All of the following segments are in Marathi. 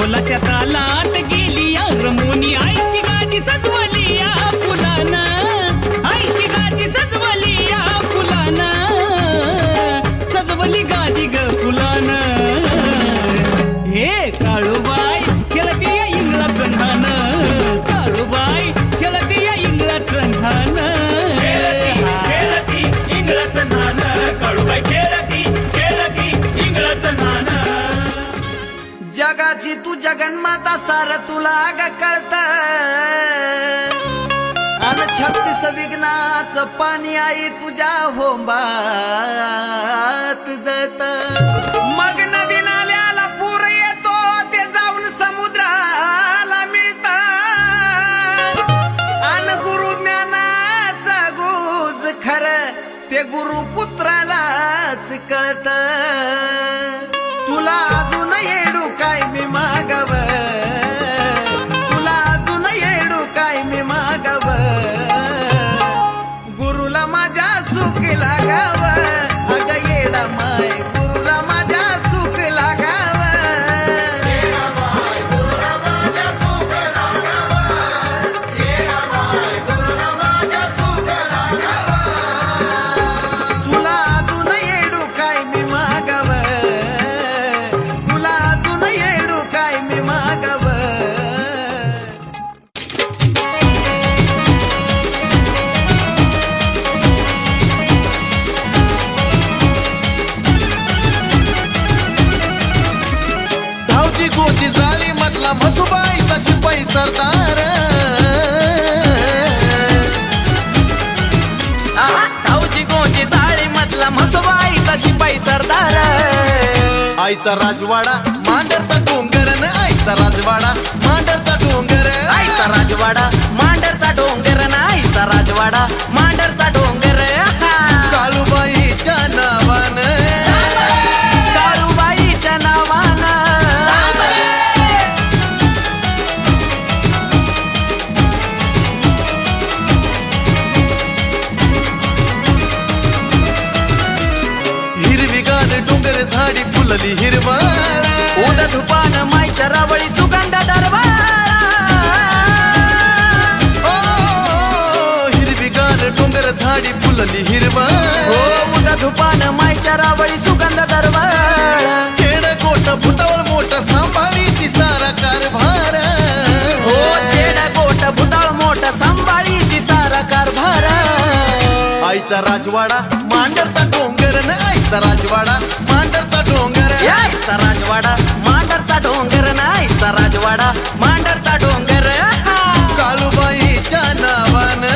ढोलाच्या तालात गेली या रमोनी आईची गाडी सजवा. जगन्माता सार तुला ग कळत. अन छत्तीस विघ्नाच पाणी आई तुझ्या होंबात जळत. मग नदी नाल्याला पूर येतो ते जाऊन समुद्राला मिळत. अन गुरु ज्ञानाचा गुज खर ते गुरु पुत्रालाच कळत. time, my म्हटला म्हसुबाई तशी पै सरदार. आहा, धावची गोची जाळी मधला म्हसबाई तशी पाय सरदार. आईचा राजवाडा मांडरचा डोंगर न आईचा राजवाडा मांडरचा डोंगर. आईचा राजवाडा मांडरचा डोंगर ना आईचा राजवाडा मांडरचा डोंगर. फुलली हिरवळ. उद धुपान माईच्या रावळी सुगंध दरबार ओ, हिरवीगार डोंगर झाडी फुलली हिरवळ. हो उद धुपान माईच्या रावळी सुगंध दरबार चेड कोट फुटावळ मोठ सांभाळी ती सारा कारभार. हो चेड गोट भुताळ मोठ सांभाळी ती सारा कारभार. आईचा राजवाडा मांडरचा डोंगर न आईचा राजवाडा मांडरचा डोंगर यायचा राजवाडा मांडरचा डोंगर नाहीचा राजवाडा मांडरचा डोंगर. आहा. काळूबाईच्या नावानं.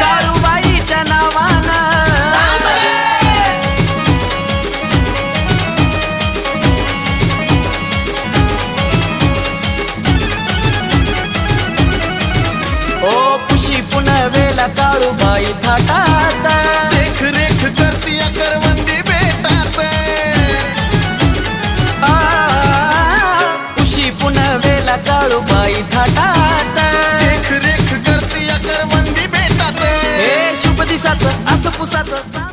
काळूबाईच्या नावानं. ओ पुशी पुनवेला काळूबाई थाटात काळूबाई थाटात. देख रेख करती करवंदी बेटात हे शुभ दिसाचं असं पुसाचं.